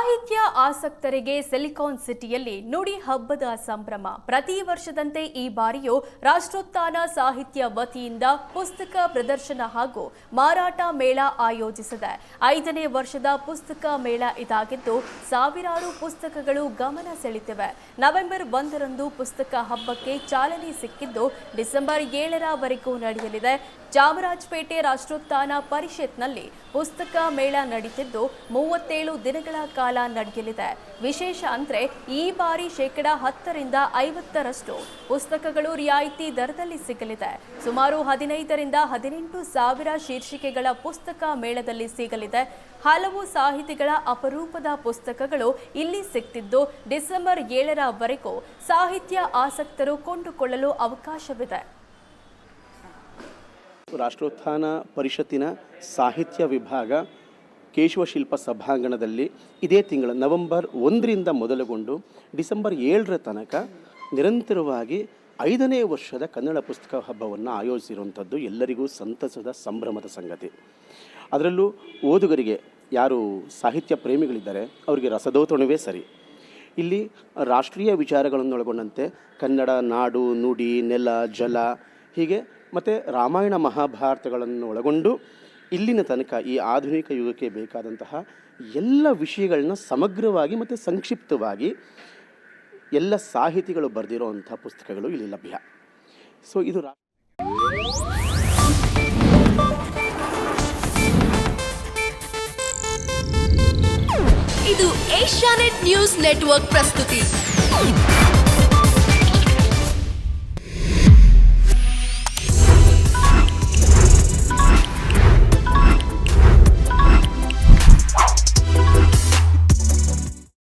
ಸಾಹಿತ್ಯ ಆಸಕ್ತರಿಗೆ ಸಿಲಿಕಾನ್ ಸಿಟಿಯಲ್ಲಿ ನುಡಿ ಹಬ್ಬದ ಸಂಭ್ರಮ. ಪ್ರತಿ ವರ್ಷದಂತೆ ಈ ಬಾರಿಯೂ ರಾಷ್ಟ್ರೋತ್ಥಾನ ಸಾಹಿತ್ಯ ವತಿಯಿಂದ ಪುಸ್ತಕ ಪ್ರದರ್ಶನ ಹಾಗೂ ಮಾರಾಟ ಮೇಳ ಆಯೋಜಿಸಿದೆ. ಐದನೇ ವರ್ಷದ ಪುಸ್ತಕ ಮೇಳ ಇದಾಗಿದ್ದು, ಸಾವಿರಾರು ಪುಸ್ತಕಗಳು ಗಮನ ಸೆಳೆತಿವೆ ನವೆಂಬರ್ ಒಂದರಂದು ಪುಸ್ತಕ ಹಬ್ಬಕ್ಕೆ ಚಾಲನೆ ಸಿಕ್ಕಿದ್ದು, ಡಿಸೆಂಬರ್ ಏಳರವರೆಗೂ ನಡೆಯಲಿದೆ. ಚಾಮರಾಜಪೇಟೆ ರಾಷ್ಟ್ರೋತ್ಥಾನ ಪರಿಷತ್ನಲ್ಲಿ ಪುಸ್ತಕ ಮೇಳ ನಡೀತಿದ್ದು, ಮೂವತ್ತೇಳು ದಿನಗಳ ಕಾಲ ನಡೆಯಲಿದೆ. ವಿಶೇಷ ಅಂದರೆ ಈ ಬಾರಿ ಶೇಕಡ ಹತ್ತರಿಂದ ಐವತ್ತರಷ್ಟು ಪುಸ್ತಕಗಳು ರಿಯಾಯಿತಿ ದರದಲ್ಲಿ ಸಿಗಲಿದೆ. ಸುಮಾರು ಹದಿನೈದರಿಂದ ಹದಿನೆಂಟು ಸಾವಿರ ಶೀರ್ಷಿಕೆಗಳ ಪುಸ್ತಕ ಮೇಳದಲ್ಲಿ ಸಿಗಲಿದೆ. ಹಲವು ಸಾಹಿತಿಗಳ ಅಪರೂಪದ ಪುಸ್ತಕಗಳು ಇಲ್ಲಿ ಸಿಗ್ತಿದ್ದು ಡಿಸೆಂಬರ್ ಏಳರವರೆಗೂ ಸಾಹಿತ್ಯ ಆಸಕ್ತರು ಕೊಂಡುಕೊಳ್ಳಲು ಅವಕಾಶವಿದೆ. ರಾಷ್ಟ್ರೋತ್ಥಾನ ಪರಿಷತ್ತಿನ ಸಾಹಿತ್ಯ ವಿಭಾಗ ಕೇಶವಶಿಲ್ಪ ಸಭಾಂಗಣದಲ್ಲಿ ಇದೇ ತಿಂಗಳ ನವೆಂಬರ್ ಒಂದರಿಂದ ಮೊದಲುಗೊಂಡು ಡಿಸೆಂಬರ್ ಏಳರ ತನಕ ನಿರಂತರವಾಗಿ ಐದನೇ ವರ್ಷದ ಕನ್ನಡ ಪುಸ್ತಕ ಹಬ್ಬವನ್ನು ಆಯೋಜಿಸಿರುವಂಥದ್ದು ಎಲ್ಲರಿಗೂ ಸಂತಸದ ಸಂಭ್ರಮದ ಸಂಗತಿ. ಅದರಲ್ಲೂ ಓದುಗರಿಗೆ ಯಾರು ಸಾಹಿತ್ಯ ಪ್ರೇಮಿಗಳಿದ್ದಾರೆ, ಅವರಿಗೆ ರಸದೌತಣವೇ ಸರಿ. ಇಲ್ಲಿ ರಾಷ್ಟ್ರೀಯ ವಿಚಾರಗಳನ್ನು ಒಳಗೊಂಡಂತೆ ಕನ್ನಡ, ನಾಡು, ನುಡಿ, ನೆಲ, ಜಲ ಹೀಗೆ ಮತ್ತು ರಾಮಾಯಣ ಮಹಾಭಾರತಗಳನ್ನು ಒಳಗೊಂಡು ಇಲ್ಲಿನ ತನಕ ಈ ಆಧುನಿಕ ಯುಗಕ್ಕೆ ಬೇಕಾದಂತಹ ಎಲ್ಲ ವಿಷಯಗಳನ್ನ ಸಮಗ್ರವಾಗಿ ಮತ್ತು ಸಂಕ್ಷಿಪ್ತವಾಗಿ ಎಲ್ಲ ಸಾಹಿತಿಗಳು ಬರೆದಿರುವಂಥ ಪುಸ್ತಕಗಳು ಇಲ್ಲಿ ಲಭ್ಯ. ಸೊ ಇದು ರಾ ಇದು ಏಷ್ಯಾನೆಟ್ ನ್ಯೂಸ್ ನೆಟ್ವರ್ಕ್ ಪ್ರಸ್ತುತಿ.